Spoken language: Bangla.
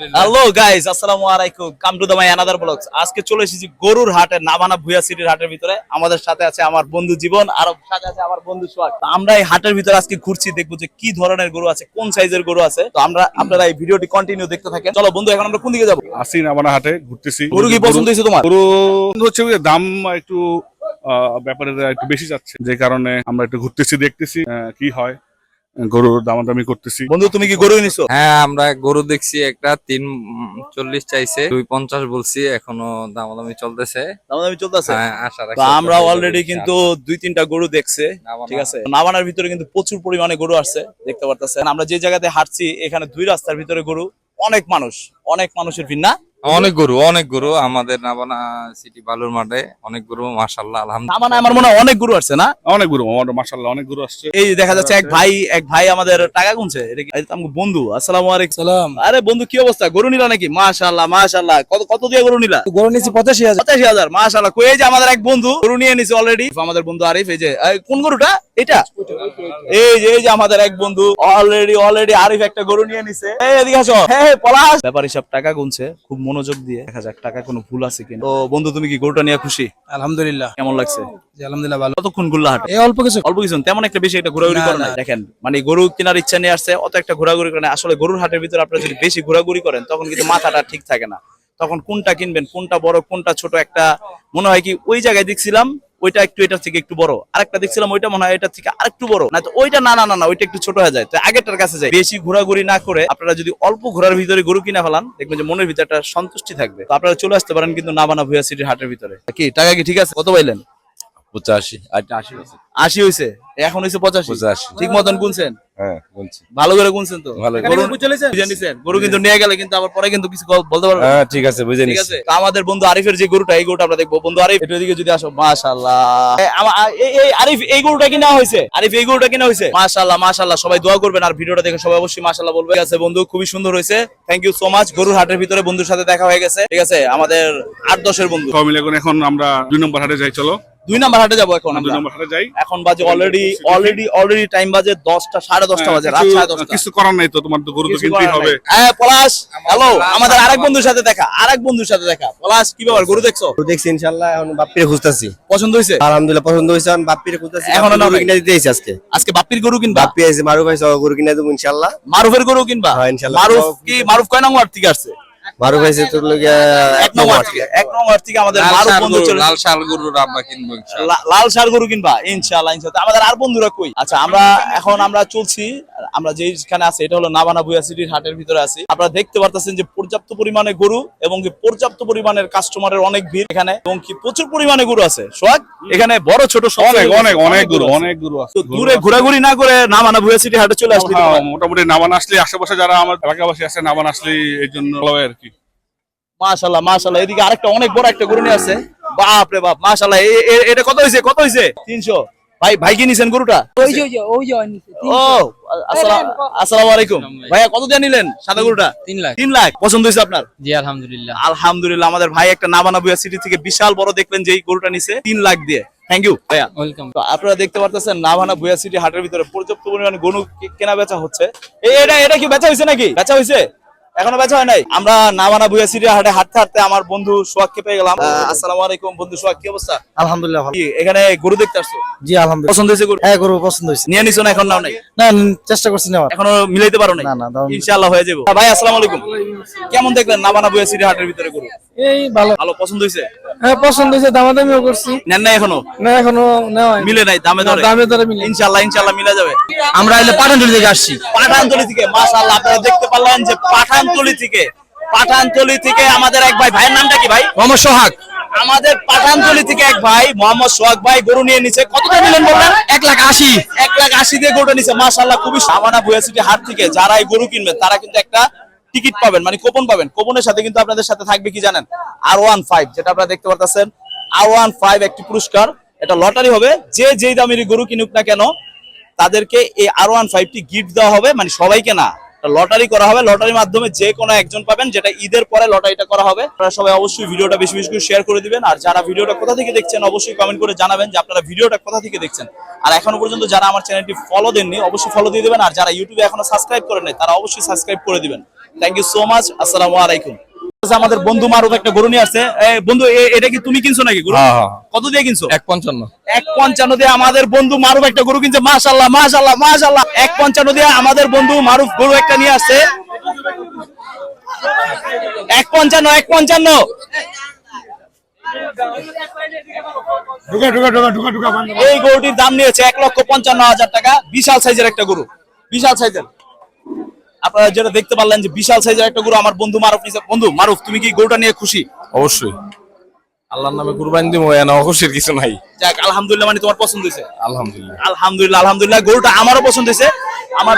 হ্যালো গাইস আসসালামু আলাইকুম। Come to the my another vlogs আজকে চলে এসেছি গরুর হাটে নাবানা ভুয়া সিটির হাটের ভিতরে। আমাদের সাথে আছে আমার বন্ধু জীবন আর সাথে আছে আমার বন্ধু সোহাগ। আমরা এই হাটের ভিতরে আজকে ঘুরছি দেখব যে কি ধরনের গরু আছে কোন সাইজের গরু আছে। তো আমরা আপনারা এই ভিডিওটি কন্টিনিউ দেখতে থাকেন। চলো বন্ধু এখন আমরা কোন দিকে যাব? আসি নামানা হাটে ঘুরতেছি। গরু কি পছন্দ হয়েছে তোমার? গরু হচ্ছে দাম একটু ব্যাপারে একটু বেশি যাচ্ছে। যে কারণে আমরা একটু ঘুরতেছি দেখতেছি কি হয়। গরুর দামাদামি করতেছি। বন্ধু তুমি কি গরু নিছো? হ্যাঁ আমরা গরু দেখছি একটা তিন উম, চল্লিশ চাইছে। দুই পঞ্চাশ বলছি এখনও দামাদামি চলতেছে। দামাদামি চলতেছে? হ্যাঁ আমরা অলরেডি কিন্তু দুই তিনটা গরু দেখছে ঠিক আছে? নাবানার ভিতরে কিন্তু প্রচুর পরিমাণে গরু আসছে দেখতে পারতেছেন। আমরা যে জায়গাতে হাঁটছি এখানে দুই রাস্তার ভিতরে গরু অনেক মানুষ অনেক মানুষের ভিড় না? অনেক গরু অনেক গরু। আমাদের নাবানা সিটি বালুর মাঠে অনেক গরু মাশাল্লাহ আলহামদুলিল্লাহ। নাবানা আমার মনে হয় অনেক গরু আসছে না? অনেক গরু আমার মাসাল্লাহ অনেক গরু আসছে। এই দেখা যাচ্ছে এক ভাই এক ভাই আমাদের টাকা গুনছে। এটা কি- আমার বন্ধু আসসালামু আলাইকুম। সালাম। আরে বন্ধু কি অবস্থা? গরু নিলা নাকি? মাশাআল্লাহ মাশাআল্লাহ। কত কত দিয়ে গরু নিলা? গরু নিচ্ছি পঁচাশি হাজার। পঁচাশি হাজার মাশাআল্লাহ। কই এই যে আমাদের এক বন্ধু গরু নিয়ে নিছে অলরেডি আমাদের বন্ধু আরিফ এই যে কোন গরুটা? এটা? এই যে এই যে আমাদের এক বন্ধু অলরেডি অলরেডি আরিফ একটা গরু নিয়ে নিছে। এই এদিকে আসো। হ্যাঁ হ্যাঁ, পলাশ। ব্যাপারী সব টাকা গুনছে খুব মনোযোগ দিয়ে। দেখা যাক টাকা কোনো ভুল আছে কিনা। তো বন্ধু তুমি কি গরুটা নিয়ে খুশি? আলহামদুলিল্লাহ। কেমন লাগছে? জি, আলহামদুলিল্লাহ ভালো। কতক্ষণ ঘুরলা হাট এই অল্প কিছু। অল্প কিছু তেমন একটা বেশি একটা ঘোরাঘুরি করে না। না। দেখেন মানে গরু কেনার ইচ্ছা নিয়ে আসছে অত একটা ঘোরাঘুরি করে না আসলে গরুর হাটের ভিতরে আপনারা যদি বেশি ঘোরাঘুরি করেন তখন কিন্তু মাথাটা ঠিক থাকে না। তখন কোনটা কিনবেন কোনটা বড় কোনটা ছোট একটা মনে হয় কি ওই জায়গায় দেখছিলাম ওইটা একটু এটার থেকে একটু বড়। আরেকটা দেখছিলাম, ওইটা মনে হয় এটার থেকে আরেকটু বড়। না, তো ওইটা না না না না, ওইটা একটু ছোট হয়ে যায়। তো আগেরটার কাছে যায় বেশি ঘোরাঘুরি না করে আপনারা যদি অল্প ঘোরার ভিতরে গরু কিনা ফেলান, দেখবেন যে মনের ভিতরে একটা সন্তুষ্টি থাকবে। তো আপনারা চলে আসতে পারেন কিন্তু নাবানা ভুয়া সিটির হাটের ভিতরে। কি, টাকা কি ঠিক আছে? কত পাইলেন? পঁচাশি। আর আশি আছে আশি হয়েছে? এখন হয়েছে পঁচাশি? পঁচাশি। ঠিক মতন গুনছেন? হ্যাঁ বলছি ভালো করে গুনছেন তো? ভালো গরু বুঝে নিছেন? গরু কিন্তু নিয়ে গেলে কিন্তু আবার পরে কিন্তু কিছু বলতে পারবেন। হ্যাঁ ঠিক আছে বুঝে ঠিক আছে? আমাদের বন্ধু আরিফের যে গরুটা এই গরুটা আমরা দেখব। বন্ধু আরিফ একটু এদিকে যদি আসো মাশাআল্লাহ। আ- এই এই আরিফ এই গরুটা কিনা হয়েছে? আরিফ এই গরুটা কিনা হয়েছে? মাশাআল্লাহ মাশাআল্লাহ সবাই দোয়া করবেন আর ভিডিওটা দেখে সবাই অবশ্যই মাশাআল্লাহ বলবে ঠিক আছে বন্ধু খুবই সুন্দর হয়েছে। থ্যাংক ইউ সো মাচ গরুর হাটের ভিতরে বন্ধুর সাথে দেখা হয়ে গেছে। ঠিক আছে আমাদের আট দশের বন্ধু। এখন আমরা দুই নম্বর হাটে যাই চলো। দুই নাম্বার হাটে যাব এখন দুই আমরা। নম্বর হাটে যাই। এখন বাজে অলরেডি অলরেডি অলরেডি টাইম বাজে দশটা সাড়ে দশটা বাজে রাত কিছু- সাড়ে দশটা। কিছু করার নাই তো তোমার তো গরু তো কিনতেই হবে। হ্যাঁ পলাশ হ্যালো আমাদের আরেক বন্ধুর সাথে দেখা আরেক বন্ধুর সাথে দেখা। পলাশ কি ব্যাপার গরু দেখছ? গরু দেখছি ইনশাল্লাহ এখন বাপ্পিরে খুঁজতেছি। পছন্দ হয়েছে আলহামদুলিল্লাহ পছন্দ হয়েছে এখন বাপ্পিরে খুঁজতেছি এখনও গরু কিনে দিতে এসেছি আজকে। আজকে বাপ্পির গরু কিনবা? বাপ্পি আছে মারুফ আছে গরু কিনে দেবো ইনশাল্লাহ মারুফের গরু কিনবা? হ্যাঁ, ইনশাল্লাহ। মারুফ কি মারুফ কয় নং ওয়ার্ড থেকে আসছে? মারুফ ভাই সেতুর লগে এক নম্বর থেকে এক নম্বর থেকে আমাদের লাল বন্ধু চলে লাল শাল গরু আমরা কিনবো লাল সার গরু কিনবা ইনশাআল্লাহ ইনশাআল্লাহ। আমাদের আর বন্ধুরা কই? আচ্ছা আমরা এখন আমরা চলছি আমরা যেখানে আছি এটা হলো নাবানা বুয়া সিটির হাটের ভিতরে আছি। আপনারা দেখতে পারতেছেন যে পর্যাপ্ত পরিমাণে গরু এবং কি পর্যাপ্ত পরিমাণের কাস্টমারের অনেক ভিড় এখানে এবং কি প্রচুর পরিমাণে গরু আছে। সোহাগ? এখানে বড় ছোট সব অনেক অনেক অনেক গরু অনেক গরু আছে। তো দূরে ঘোরাঘুরি না করে নামানা ভুয়া সিটি হাটে চলে আসলে হ্যাঁ, মোটামুটি নাবান আসলে আশেপাশে যারা আমার এলাকাবাসী আছে নাবান আসলে এই জন্য আর কি। মাশাল্লাহ মাশাল্লাহ এদিকে আরেকটা অনেক বড় একটা গরু নিয়ে আছে বাপ রে বাপ মাশাল্লাহ এটা কত হয়েছে কত হয়েছে তিনশো। ভাই ভাই কি নিছেন গরুটা? ওই যে ওই যে ওই যে ও আসসালামু আলাইকুম। ভাইয়া কত দিয়ে নিলেন সাদা গরুটা? তিন লাখ। তিন লাখ। পছন্দ হয়েছে আপনার? জি আলহামদুলিল্লাহ। আলহামদুলিল্লাহ আমাদের ভাই একটা নাবানা বুয়া সিটি থেকে বিশাল বড় দেখলেন যে এই গরুটা নিছে তিন লাখ দিয়ে। থ্যাংক ইউ ভাইয়া। ওয়েলকাম তো আপনারা দেখতে পারতেছেন নাভানা বুয়া সিটি হাটের ভিতরে পর্যাপ্ত পরিমাণে গরু কেনা বেচা হচ্ছে। এই এটা এটা কি বেচা হয়েছে নাকি? বেচা হয়েছে? এখনও বেচা হয় নাই? আমরা নাভানা বুয়া সিটি হাটে হাঁটতে হাঁটতে আমার বন্ধু সোহাগকে পেয়ে গেলাম। আসসালামু আলাইকুম। বন্ধু সোহাগ কি অবস্থা? আলহামদুলিল্লাহ ভালো। এখানে গরু দেখতে আসছো? জি আলহামদুলিল্লাহ। পছন্দ হয়েছে গরু? হ্যাঁ গরু পছন্দ হয়েছে। নিয়ে নিছো না এখন নাও নাই? না চেষ্টা করছি নেওয়ার। এখনও মিলাইতে পারো না, না, ইনশাআল্লাহ হয়ে যাবে। ভাই আসসালামু আলাইকুম। কেমন দেখলেন নাভানা বুয়া সিটি হাটের ভিতরে গরু? এই ভালো। ভালো পছন্দ হয়েছে? হ্যাঁ পছন্দ হয়েছে দামাদামিও করছি। নেন নাই এখনও? না এখনও নেওয়া মিলে নাই দামে দরে দামে দরে মিলে। ইনশাআল্লাহ ইনশাআল্লাহ মিলে যাবে। আমরা এলে পাঠানটুলি থেকে আসছি। পাঠানতলি থেকে মাশাআল্লাহ আপনারা দেখতে পারলেন যে পাঠানতলি থেকে পাঠানতলি থেকে আমাদের এক ভাই ভাইয়ের নামটা কি ভাই? মোহাম্মদ সোহাগ। আমাদের পাঠানতলি থেকে এক ভাই মোহাম্মদ সোহাগ ভাই গরু নিয়ে নিছে। কতটা নিলেন বললেন? এক লাখ আশি। এক লাখ আশি দিয়ে গরুটা নিছে। মাশাআল্লাহ খুবই সামানা বুয়া সিটি হাট থেকে যারা এই গরু কিনবেন তারা কিন্তু একটা টিকিট পাবেন মানে কুপন পাবেন। কুপনের সাথে কিন্তু আপনাদের সাথে থাকবে কি জানেন? আর ওয়ান ফাইভ যেটা আপনারা দেখতে পারতেছেন। আর ওয়ান ফাইভ একটি পুরস্কার। এটা লটারি হবে। যে যেই দামেরই গরু কিনুক না কেন তাদেরকে এই আর ওয়ান ফাইভটি গিফট দেওয়া হবে। মানে সবাইকে না লটারি করা হবে। লটারির মাধ্যমে যে কোনো একজন পাবেন, যেটা ঈদের পরে লটারিটা করা হবে। আপনারা সবাই অবশ্যই ভিডিওটা বেশি বেশি করে শেয়ার করে দিবেন। আর যারা ভিডিওটা কোথা থেকে দেখছেন, অবশ্যই কমেন্ট করে জানাবেন যে আপনারা ভিডিওটা কোথা থেকে দেখছেন। আর এখনও পর্যন্ত যারা আমার চ্যানেলটি ফলো দেননি, অবশ্যই ফলো দিয়ে দেবেন। আর যারা ইউটিউবে এখনও সাবস্ক্রাইব করেন নাই, তারা অবশ্যই সাবস্ক্রাইব করে দিবেন। থ্যাংক ইউ সো মাচ আসসালামু আলাইকুম। আমাদের বন্ধু মারুফ একটা গরু নিয়ে আসছে। বন্ধু এটা কি তুমি কিনছো নাকি গরু? কত দিয়ে কিনছো? এক পঞ্চান্ন। এক পঞ্চান্ন দিয়ে আমাদের বন্ধু মারুফ একটা গরু কিনছে। মাশাল্লাহ মাশাল্লাহ মাশাল্লাহ এক পঞ্চান্ন দিয়ে আমাদের বন্ধু মারুফ গরু একটা নিয়ে আসছে। এক পঞ্চান্ন এক পঞ্চান্ন। এই গরুটির দাম নিয়েছে এক লক্ষ পঞ্চান্ন হাজার টাকা। বিশাল সাইজের একটা গরু। বিশাল সাইজের। আপনারা যেটা দেখতে পারলেন যে বিশাল সাইজের একটা গরু আমার বন্ধু মারুফ নিছে। বন্ধু মারুফ তুমি কি গরুটা নিয়ে খুশি? অবশ্যই। আল্লাহর নামে কুরবানি দিব এনা অবশ্যই কিছু নাই। যাক আলহামদুলিল্লাহ মানে তোমার পছন্দ হয়েছে। আলহামদুলিল্লাহ। আলহামদুলিল্লাহ আলহামদুলিল্লাহ গরুটা আমারও পছন্দ হয়েছে। আমার